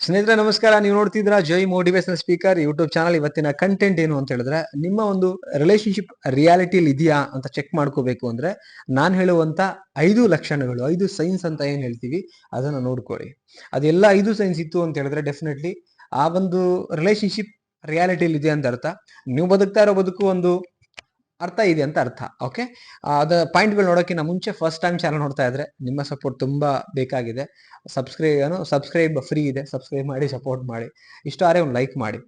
ಸ್ನೇಹಿತರೆ, ನಮಸ್ಕಾರ. ನೀವು ನೋಡ್ತಿದ್ರ Jai motivation speaker YouTube channel ಇವತ್ತಿನ ಕಂಟೆಂಟ್ ಏನು ಅಂತ ಹೇಳಿದ್ರೆ, ನಿಮ್ಮ ಒಂದು ರಿಲೇಶನ್ಶಿಪ್ ರಿಯಾಲಿಟಿಲಿ ಇದೆಯಾ ಅಂತ ಚೆಕ್ ಮಾಡ್ಕೋಬೇಕು ಅಂದ್ರೆ, ನಾನು ಹೇಳುವಂತ ಐದು ಲಕ್ಷಣಗಳು, ಐದು ಸೈನ್ಸ್ ಅಂತ ಏನ್ ಹೇಳ್ತೀವಿ, ಅದನ್ನ ನೋಡ್ಕೊಳ್ಳಿ. ಅದೆಲ್ಲ ಐದು ಸೈನ್ಸ್ ಇತ್ತು ಅಂತ ಹೇಳಿದ್ರೆ ಡೆಫಿನೆಟ್ಲಿ ಆ ಒಂದು ರಿಲೇಶನ್ಶಿಪ್ ರಿಯಾಲಿಟಿಲಿ ಇದೆ ಅಂತ ಅರ್ಥ. ನೀವು ಬದುಕ್ತಾ ಇರೋ ಬದುಕು ಒಂದು ಅರ್ಥ ಇದೆ ಅಂತ ಅರ್ಥ ಓಕೆ ಅದ ಪಾಯಿಂಟ್ಗಳು ನೋಡೋಕ್ಕಿಂತ ಮುಂಚೆ ಫಸ್ಟ್ ಟೈಮ್ ಚಾನಲ್ ನೋಡ್ತಾ ಇದ್ರೆ ನಿಮ್ಮ ಸಪೋರ್ಟ್ ತುಂಬಾ ಬೇಕಾಗಿದೆ. ಸಬ್ಸ್ಕ್ರೈಬ್ ಸಬ್ಸ್ಕ್ರೈಬ್ ಫ್ರೀ ಇದೆ. ಸಬ್ಸ್ಕ್ರೈಬ್ ಮಾಡಿ ಸಪೋರ್ಟ್ ಮಾಡಿ. ಇಷ್ಟ ಆದರೆ ಒಂದು ಲೈಕ್ ಮಾಡಿ.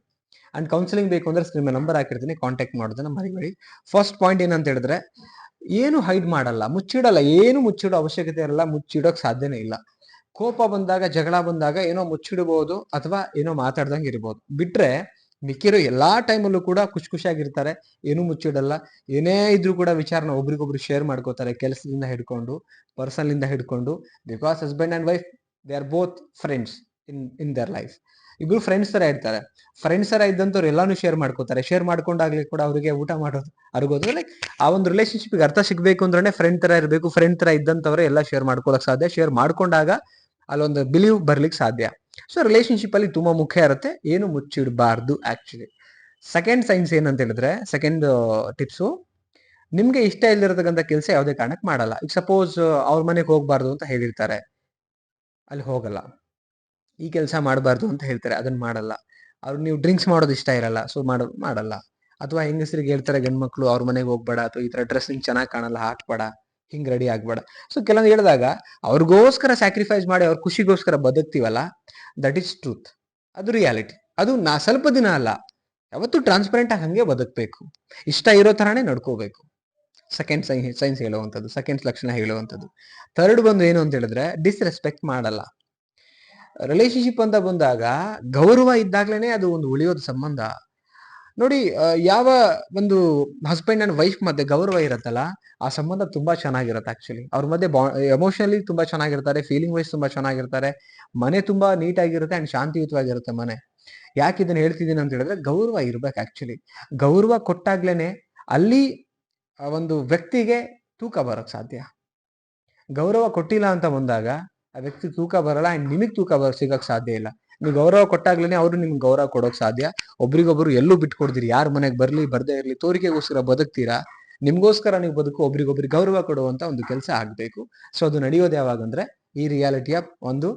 ಅಂಡ್ ಕೌನ್ಸಿಲಿಂಗ್ ಬೇಕು ಅಂದ್ರೆ ನಿಮ್ಮ ನಂಬರ್ ಹಾಕಿರ್ತೀನಿ ಕಾಂಟ್ಯಾಕ್ಟ್ ಮಾಡೋದನ್ನ ಮರಿಬೇಡಿ. ಫಸ್ಟ್ ಪಾಯಿಂಟ್ ಏನಂತ ಹೇಳಿದ್ರೆ, ಏನು ಹೈಡ್ ಮಾಡಲ್ಲ, ಮುಚ್ಚಿಡಲ್ಲ, ಏನು ಮುಚ್ಚಿಡೋ ಅವಶ್ಯಕತೆ ಇರಲ್ಲ, ಮುಚ್ಚಿಡೋಕ್ ಸಾಧ್ಯನೇ ಇಲ್ಲ. ಕೋಪ ಬಂದಾಗ, ಜಗಳ ಬಂದಾಗ ಏನೋ ಮುಚ್ಚಿಡಬಹುದು ಅಥವಾ ಏನೋ ಮಾತಾಡ್ದಂಗೆ ಇರ್ಬೋದು. ಬಿಟ್ರೆ ಮಿಕ್ಕಿರೋ ಎಲ್ಲಾ ಟೈಮಲ್ಲೂ ಕೂಡ ಖುಷಿ ಖುಷಿಯಾಗಿರ್ತಾರೆ. ಏನೂ ಮುಚ್ಚಿಡಲ್ಲ. ಏನೇ ಇದ್ರೂ ಕೂಡ ವಿಚಾರನ ಒಬ್ರಿಗೊಬ್ರು ಶೇರ್ ಮಾಡ್ಕೋತಾರೆ, ಕೆಲಸದಿಂದ ಹಿಡ್ಕೊಂಡು ಪರ್ಸನಲ್ ಇಂದ ಹಿಡ್ಕೊಂಡು. Because husband and wife they are both friends in in their life ಇಬ್ರು ಫ್ರೆಂಡ್ಸ್ ತರ ಇರ್ತಾರೆ. ಫ್ರೆಂಡ್ಸ್ ತರ ಇದ್ದಂತವ್ರು ಎಲ್ಲಾನು ಶೇರ್ ಮಾಡ್ಕೋತಾರೆ. ಶೇರ್ ಮಾಡ್ಕೊಂಡಾಗ್ಲಿ ಕೂಡ ಅವರಿಗೆ ಊಟ ಮಾಡೋದು, ಅರ್ಗೋದು. ಲೈಕ್ ಆ ಒಂದು ರಿಲೇಶನ್ಶಿಪ್ ಅರ್ಥ ಸಿಗ್ಬೇಕು ಅಂದ್ರೆ ಫ್ರೆಂಡ್ ತರ ಇರಬೇಕು. ಫ್ರೆಂಡ್ ತರ ಇದ್ದಂತವ್ರೆ ಎಲ್ಲ ಶೇರ್ ಮಾಡ್ಕೊಳಕ್ ಸಾಧ್ಯ. ಶೇರ್ ಮಾಡ್ಕೊಂಡಾಗ ಅಲ್ಲೊಂದು ಬಿಲೀವ್ ಬರ್ಲಿಕ್ಕೆ ಸಾಧ್ಯ. ಸೊ ರಿಲೇಶನ್ಶಿಪ್ ಅಲ್ಲಿ ತುಂಬಾ ಮುಖ್ಯ ಇರುತ್ತೆ. ಏನು ಮುಚ್ಚಿಡಬಾರ್ದು ಆಕ್ಚುಲಿ ಸೆಕೆಂಡ್ ಸೈನ್ಸ್ ಏನಂತ ಹೇಳಿದ್ರೆ ಸೆಕೆಂಡ್ ಟಿಪ್ಸು ನಿಮ್ಗೆ ಇಷ್ಟ ಇಲ್ದಿರತಕ್ಕಂಥ ಕೆಲಸ ಯಾವುದೇ ಕಾರಣಕ್ಕೆ ಮಾಡಲ್ಲ. ಈಗ ಸಪೋಸ್ ಅವ್ರ ಮನೆಗೆ ಹೋಗ್ಬಾರ್ದು ಅಂತ ಹೇಳಿರ್ತಾರೆ. ಅಲ್ಲಿ ಹೋಗಲ್ಲ. ಈ ಕೆಲಸ ಮಾಡಬಾರ್ದು ಅಂತ ಹೇಳ್ತಾರೆ ಅದನ್ನ ಮಾಡಲ್ಲ. ಅವ್ರು ನೀವು ಡ್ರಿಂಕ್ಸ್ ಮಾಡೋದು ಇಷ್ಟ ಇರಲ್ಲ ಸೊ ಮಾಡ, ಮಾಡಲ್ಲ. ಅಥವಾ ಹೆಂಗಸರಿಗೆ ಹೇಳ್ತಾರೆ, ಗಂಡ್ಮಕ್ಳು ಅವ್ರ ಮನೆಗೆ ಹೋಗ್ಬೇಡ, ಅಥವಾ ಈ ತರ ಡ್ರೆಸ್ಸಿಂಗ್ ಚೆನ್ನಾಗಿ ಕಾಣಲ್ಲ, ಹಾಕ್ಬೇಡ, ಹಿಂಗ್ ರೆಡಿ ಆಗ್ಬೇಡ. ಸೊ ಕೆಲವೊಂದು ಹೇಳಿದಾಗ, ಅವ್ರಿಗೋಸ್ಕರ ಸ್ಯಾಕ್ರಿಫೈಸ್ ಮಾಡಿ, ಅವ್ರ ಖುಷಿಗೋಸ್ಕರ ಬದುಕ್ತಿವಲ್ಲ ದಟ್ ಈಸ್ ಟ್ರೂತ್ ಅದು ರಿಯಾಲಿಟಿ ಅದು ನಾ ಸ್ವಲ್ಪ ದಿನ ಅಲ್ಲ. ಯಾವತ್ತು ಟ್ರಾನ್ಸ್ಪರೆಂಟ್ ಆಗಿ ಹಂಗೆ ಬದುಕಬೇಕು. ಇಷ್ಟ ಇರೋ ಥರನೇ ನಡ್ಕೋಬೇಕು. ಸೆಕೆಂಡ್ ಸೈ ಸೈನ್ಸ್ ಹೇಳುವಂಥದ್ದು ಸೆಕೆಂಡ್ಸ್ ಲಕ್ಷಣ ಹೇಳುವಂಥದ್ದು. ಥರ್ಡ್ ಬಂದು ಏನು ಅಂತ ಹೇಳಿದ್ರೆ ಡಿಸ್ರೆಸ್ಪೆಕ್ಟ್ ಮಾಡಲ್ಲ. ರಿಲೇಶನ್ಶಿಪ್ ಅಂತ ಬಂದಾಗ ಗೌರವ ಇದ್ದಾಗ್ಲೇನೆ ಅದು ಒಂದು ಉಳಿಯೋದು ಸಂಬಂಧ. ನೋಡಿ ಯಾವ ಒಂದು ಹಸ್ಬೆಂಡ್ ಅಂಡ್ ವೈಫ್ ಮಧ್ಯೆ ಗೌರವ ಇರುತ್ತಲ್ಲ, ಆ ಸಂಬಂಧ ತುಂಬಾ ಚೆನ್ನಾಗಿರುತ್ತೆ ಆಕ್ಚುಲಿ ಅವ್ರ ಮಧ್ಯೆ ಎಮೋಷನಲಿ ತುಂಬಾ ಚೆನ್ನಾಗಿರ್ತಾರೆ ಫೀಲಿಂಗ್ ವೈಸ್ ತುಂಬಾ ಚೆನ್ನಾಗಿರ್ತಾರೆ, ಮನೆ ತುಂಬಾ ನೀಟ್ ಆಗಿರುತ್ತೆ ಅಂಡ್ ಶಾಂತಿಯುತವಾಗಿರುತ್ತೆ ಮನೆ. ಯಾಕೆ ಇದನ್ನ ಹೇಳ್ತಿದ್ದೀನಿ ಅಂತ ಹೇಳಿದ್ರೆ, ಗೌರವ ಇರ್ಬೇಕು ಆಕ್ಚುಲಿ ಗೌರವ ಕೊಟ್ಟಾಗ್ಲೇನೆ ಅಲ್ಲಿ ಒಂದು ವ್ಯಕ್ತಿಗೆ ತೂಕ ಬರಕ್ ಸಾಧ್ಯ. ಗೌರವ ಕೊಟ್ಟಿಲ್ಲ ಅಂತ ಬಂದಾಗ, ಆ ವ್ಯಕ್ತಿ ತೂಕ ಬರಲ್ಲ ಅಂಡ್ ನಿಮಗ್ ತೂಕ ಬರ, ಸಿಗಕ್ ಸಾಧ್ಯ ಇಲ್ಲ. ನೀವು ಗೌರವ ಕೊಟ್ಟಾಗ್ಲೇನೆ ಅವರು ನಿಮ್ಗೆ ಗೌರವ ಕೊಡೋಕ್ ಸಾಧ್ಯ. ಒಬ್ರಿಗೊಬ್ರು ಎಲ್ಲೂ ಬಿಟ್ಕೊಡ್ತೀರಿ. ಯಾರ ಮನೆಗೆ ಬರ್ಲಿ, ಬರ್ದೇ ಇರ್ಲಿ, ತೋರಿಕೆಗೋಸ್ಕರ ಬದುಕ್ತೀರಾ? ನಿಮ್ಗೋಸ್ಕರ ನೀವು ಬದುಕು, ಒಬ್ರಿಗೊಬ್ರಿಗೆ ಗೌರವ ಕೊಡುವಂತ ಒಂದು ಕೆಲಸ ಆಗ್ಬೇಕು. ಸೊ, ಅದು ನಡೆಯೋದು ಯಾವಾಗಂದ್ರೆ ಈ ರಿಯಾಲಿಟಿಯ ಒಂದು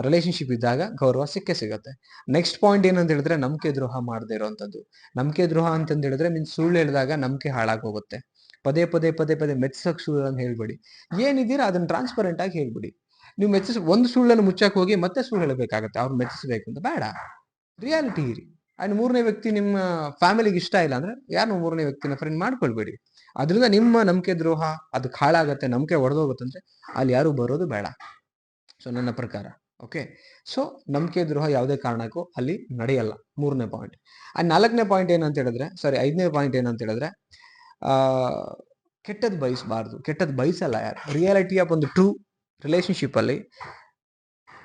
ರಿಲೇಶನ್ಶಿಪ್ ಇದ್ದಾಗ ಗೌರವ ಸಿಕ್ಕೇ ಸಿಗುತ್ತೆ. ನೆಕ್ಸ್ಟ್ ಪಾಯಿಂಟ್ ಏನಂತ ಹೇಳಿದ್ರೆ ನಂಬಿಕೆ ದ್ರೋಹ ಮಾಡದೇ ಇರುವಂತದ್ದು ನಂಬಿಕೆ ದ್ರೋಹ ಅಂತಂದ್ ಹೇಳಿದ್ರೆ ಮೀನ್ ಸುಳ್ಳು ಹೇಳಿದಾಗ ನಂಬಿಕೆ ಹಾಳಾಗೋಗುತ್ತೆ. ಪದೇ ಪದೇ ಪದೇ ಪದೇ ಮೆಚ್ಚಕ್ ಸುಳ್ಳು ಅಂತ ಹೇಳ್ಬೇಡಿ. ಏನಿದ್ದೀರಾ ಅದನ್ನ ಟ್ರಾನ್ಸ್ಪರೆಂಟ್ ಆಗಿ ಹೇಳ್ಬಿಡಿ. ನೀವು ಮೆಚ್ಚಿಸ್, ಒಂದು ಸುಳ್ಳನ್ನು ಮುಚ್ಚಕ್ಕೆ ಹೋಗಿ ಮತ್ತೆ ಸುಳ್ಳು ಹೇಳಬೇಕಾಗತ್ತೆ. ಅವ್ರು ಮೆಚ್ಚಿಸ್ಬೇಕು ಅಂತ. ಬೇಡ. ರಿಯಾಲಿಟಿ ಇರಿ. ಆ್ಯಂಡ್ ಮೂರನೇ ವ್ಯಕ್ತಿ ನಿಮ್ಮ ಫ್ಯಾಮಿಲಿಗೆ ಇಷ್ಟ ಇಲ್ಲ ಅಂದ್ರೆ ಯಾರು ಮೂರನೇ ವ್ಯಕ್ತಿನ ಫ್ರೆಂಡ್ ಮಾಡ್ಕೊಳ್ಬೇಡಿ. ಅದರಿಂದ ನಿಮ್ಮ ನಂಬಿಕೆ ದ್ರೋಹ ಅದು ಹಾಳಾಗತ್ತೆ ನಂಬಿಕೆ ಒಡೆದೋಗುತ್ತೆ ಅಂದ್ರೆ ಅಲ್ಲಿ ಯಾರು ಬರೋದು ಬೇಡ. ಸೊ ನನ್ನ ಪ್ರಕಾರ. ಓಕೆ ಸೊ ನಂಬಿಕೆ ದ್ರೋಹ ಯಾವುದೇ ಕಾರಣಕ್ಕೂ ಅಲ್ಲಿ ನಡೆಯಲ್ಲ. ಮೂರನೇ ಪಾಯಿಂಟ್ ಆ್ಯಂಡ್ ನಾಲ್ಕನೇ ಪಾಯಿಂಟ್ ಏನಂತ ಹೇಳಿದ್ರೆ ಸಾರಿ ಐದನೇ ಪಾಯಿಂಟ್ ಏನಂತ ಹೇಳಿದ್ರೆ ಕೆಟ್ಟದ್ದು ಕೆಟ್ಟದ್ ಬಯಸಬಾರ್ದು. ಕೆಟ್ಟದ್ದು ಬಯಸಲ್ಲ ಯಾರು. ರಿಯಾಲಿಟಿ ಆಫ್ ಒಂದು ಟ್ರೂ ರಿಲೇಶನ್ಶಿಪ್ ಅಲ್ಲಿ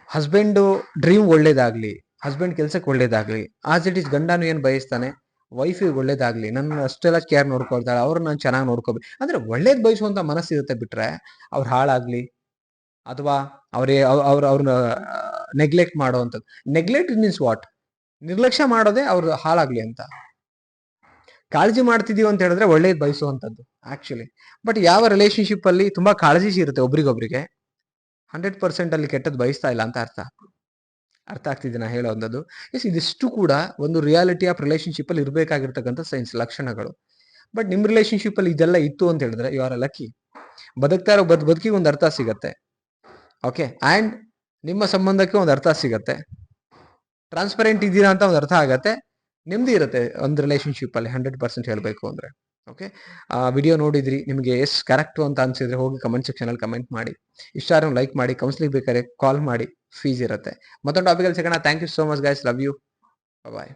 ಹಸ್ಬೆಂಡು ಡ್ರೀಮ್ ಒಳ್ಳೇದಾಗ್ಲಿ ಹಸ್ಬೆಂಡ್ ಕೆಲ್ಸಕ್ಕೆ ಒಳ್ಳೇದಾಗ್ಲಿ ಆಸ್ ಇಟ್ ಈಸ್ ಗಂಡನು ಏನು ಬಯಸ್ತಾನೆ ವೈಫಿಗೆ ಒಳ್ಳೇದಾಗಲಿ ನನ್ನ ಅಷ್ಟೆಲ್ಲ ಕೇರ್ ನೋಡ್ಕೊಳ್ತಾಳೆ, ಅವ್ರು ನಾನು ಚೆನ್ನಾಗಿ ನೋಡ್ಕೋಬೇಕು ಅಂದ್ರೆ ಒಳ್ಳೇದ್ ಬಯಸುವಂತ ಮನಸ್ಸಿರುತ್ತೆ ಬಿಟ್ರೆ ಅವ್ರು ಹಾಳಾಗ್ಲಿ, ಅಥವಾ ಅವ್ರೇ, ಅವ್ರು ಅವ್ರನ್ನ ನೆಗ್ಲೆಕ್ಟ್ ಮಾಡೋವಂಥದ್ದು ನೆಗ್ಲೆಕ್ಟ್ ಮೀನ್ಸ್ ವಾಟ್ ನಿರ್ಲಕ್ಷ್ಯ ಮಾಡೋದೇ ಅವ್ರ ಹಾಳಾಗ್ಲಿ ಅಂತ. ಕಾಳಜಿ ಮಾಡ್ತಿದೀವಿ ಅಂತ ಹೇಳಿದ್ರೆ ಒಳ್ಳೇದು ಬಯಸುವಂಥದ್ದು ಆಕ್ಚುಲಿ ಬಟ್ ಯಾವ ರಿಲೇಶನ್ಶಿಪ್ ಅಲ್ಲಿ ತುಂಬಾ ಕಾಳಜಿ ಇರುತ್ತೆ ಒಬ್ರಿಗೊಬ್ರಿಗೆ ಹಂಡ್ರೆಡ್ ಪರ್ಸೆಂಟ್ ಅಲ್ಲಿ ಕೆಟ್ಟದ್ದು ಬಯಸ್ತಾ ಇಲ್ಲ ಅಂತ ಅರ್ಥ. ಅರ್ಥ ಆಗ್ತಿದೆ ನಾ ಹೇಳೋ ಒಂದದು ಎಸ್ ಇದಿಷ್ಟು ಕೂಡ ಒಂದು ರಿಯಾಲಿಟಿ ಆಫ್ ರಿಲೇಶನ್ಶಿಪ್ ಅಲ್ಲಿ ಇರಬೇಕಾಗಿರ್ತಕ್ಕಂಥ ಸೈನ್ಸ್ ಲಕ್ಷಣಗಳು. ಬಟ್ ನಿಮ್ಮ ರಿಲೇಶನ್ಶಿಪ್ ಅಲ್ಲಿ ಇದೆಲ್ಲ ಇತ್ತು ಅಂತ ಹೇಳಿದ್ರೆ ಯು ಆರ್ ಲಕ್ಕಿ ಬದುಕ್ತಾ ಇರೋ ಬದ್, ಬದುಕಿಗೆ ಒಂದು ಅರ್ಥ ಸಿಗತ್ತೆ. ಓಕೆ ಆ್ಯಂಡ್ ನಿಮ್ಮ ಸಂಬಂಧಕ್ಕೆ ಒಂದು ಅರ್ಥ ಸಿಗತ್ತೆ. ಟ್ರಾನ್ಸ್ಪರೆಂಟ್ ಇದ್ದೀರಾ ಅಂತ ಒಂದು ಅರ್ಥ ಆಗತ್ತೆ. ನೆಮ್ಮದಿ ಇರುತ್ತೆ ಒಂದು ರಿಲೇಶನ್ಶಿಪ್ ಅಲ್ಲಿ ಹಂಡ್ರೆಡ್ ಪರ್ಸೆಂಟ್ ಹೇಳಬೇಕು ಅಂದ್ರೆ. ಓಕೆ ಆ ವಿಡಿಯೋ ನೋಡಿದ್ರಿ, ನಿಮಗೆ ಎಷ್ಟು ಕರೆಕ್ಟ್ ಅಂತ ಅನ್ಸಿದ್ರೆ ಹೋಗಿ ಕಮೆಂಟ್ ಸೆಕ್ಷನ್ ಅಲ್ಲಿ ಕಮೆಂಟ್ ಮಾಡಿ. ಇಷ್ಟ ಲೈಕ್ ಮಾಡಿ ಕೌನ್ಸಿಲಿಂಗ್ ಬೇಕಾದ್ರೆ ಕಾಲ್ ಮಾಡಿ ಫೀಸ್ ಇರುತ್ತೆ. ಮತ್ತೊಂದು ಟಾಪಿಕಲ್ಲಿ ಸಿಗೋಣ. Thank you so much guys love you bye